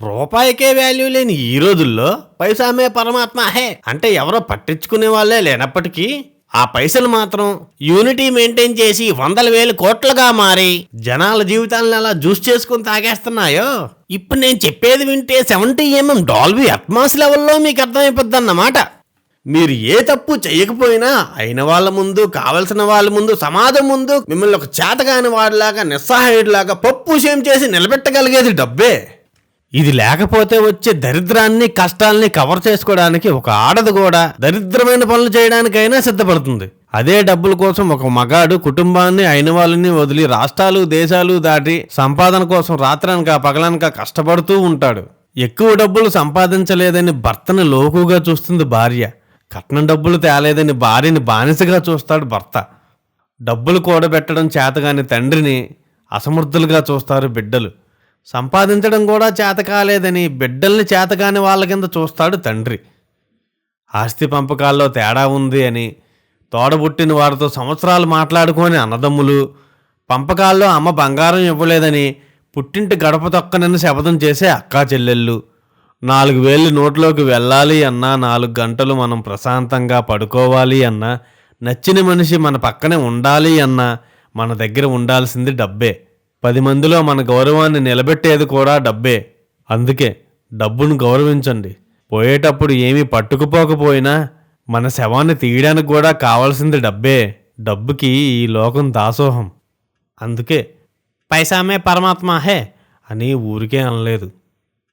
రూపాయికే value లేని ఈ రోజుల్లో పైసామే పరమాత్మ హే అంటే ఎవరో పట్టించుకునే వాళ్ళే లేనప్పటికీ ఆ పైసలు మాత్రం యూనిటీ మెయింటైన్ చేసి వందల వేలు కోట్లుగా మారి జనాల జీవితాలను అలా జ్యూస్ చేసుకుని తాగేస్తున్నాయో? ఇప్పుడు నేను చెప్పేది వింటే సెవెంటీ ఎంఎం డాల్బీ అట్మాస్ లెవెల్లో మీకు అర్థమైపోద్ది అన్నమాట మీరు ఏ తప్పు చేయకపోయినా అయిన వాళ్ళ ముందు కావలసిన వాళ్ళ ముందు సమాజం ముందు మిమ్మల్ని ఒక చేతగాని వాడిలాగా నిస్సహాయుడిలాగా పప్పు సేమ్ చేసి నిలబెట్టగలిగేది డబ్బే. ఇది లేకపోతే వచ్చే దరిద్రాన్ని కష్టాల్ని కవర్ చేసుకోవడానికి ఒక ఆడది కూడా దరిద్రమైన పనులు చేయడానికైనా సిద్ధపడుతుంది. అదే డబ్బుల కోసం ఒక మగాడు కుటుంబాన్ని అయిన వాళ్ళని వదిలి రాష్ట్రాలు దేశాలు దాటి సంపాదన కోసం రాత్రనక పగలనక కష్టపడుతూ ఉంటాడు. ఎక్కువ డబ్బులు సంపాదించలేదని భర్తని లోకుగా చూస్తుంది భార్య. కట్నం డబ్బులు తేలేదని భార్యని బానిసగా చూస్తాడు భర్త. డబ్బులు కూడబెట్టడం చేతగాని తండ్రిని అసమర్థులుగా చూస్తారు బిడ్డలు. సంపాదించడం కూడా చేత కాలేదని బిడ్డల్ని చేతకాని వాళ్ళ కింద చూస్తాడు తండ్రి. ఆస్తి పంపకాల్లో తేడా ఉంది అని తోడబుట్టిన వారితో సంవత్సరాలు మాట్లాడుకొని అన్నదమ్ములు పంపకాల్లో అమ్మ బంగారం ఇవ్వలేదని పుట్టింటి గడప తొక్కనని శపథం చేసే అక్కా చెల్లెళ్ళు. నాలుగు వేలు నోట్లోకి వెళ్ళాలి అన్నా నాలుగు గంటలు మనం ప్రశాంతంగా పడుకోవాలి అన్నా నచ్చిన మనిషి మన పక్కనే ఉండాలి అన్నా మన దగ్గర ఉండాల్సింది డబ్బే. పది మందిలో మన గౌరవాన్ని నిలబెట్టేది కూడా డబ్బే. అందుకే డబ్బును గౌరవించండి. పోయేటప్పుడు ఏమీ పట్టుకుపోకపోయినా మన శవాన్ని తీయడానికి కూడా కావాల్సింది డబ్బే. డబ్బుకి ఈ లోకం దాసోహం. అందుకే పైసామే పరమాత్మ హే అని ఊరికే అనలేదు.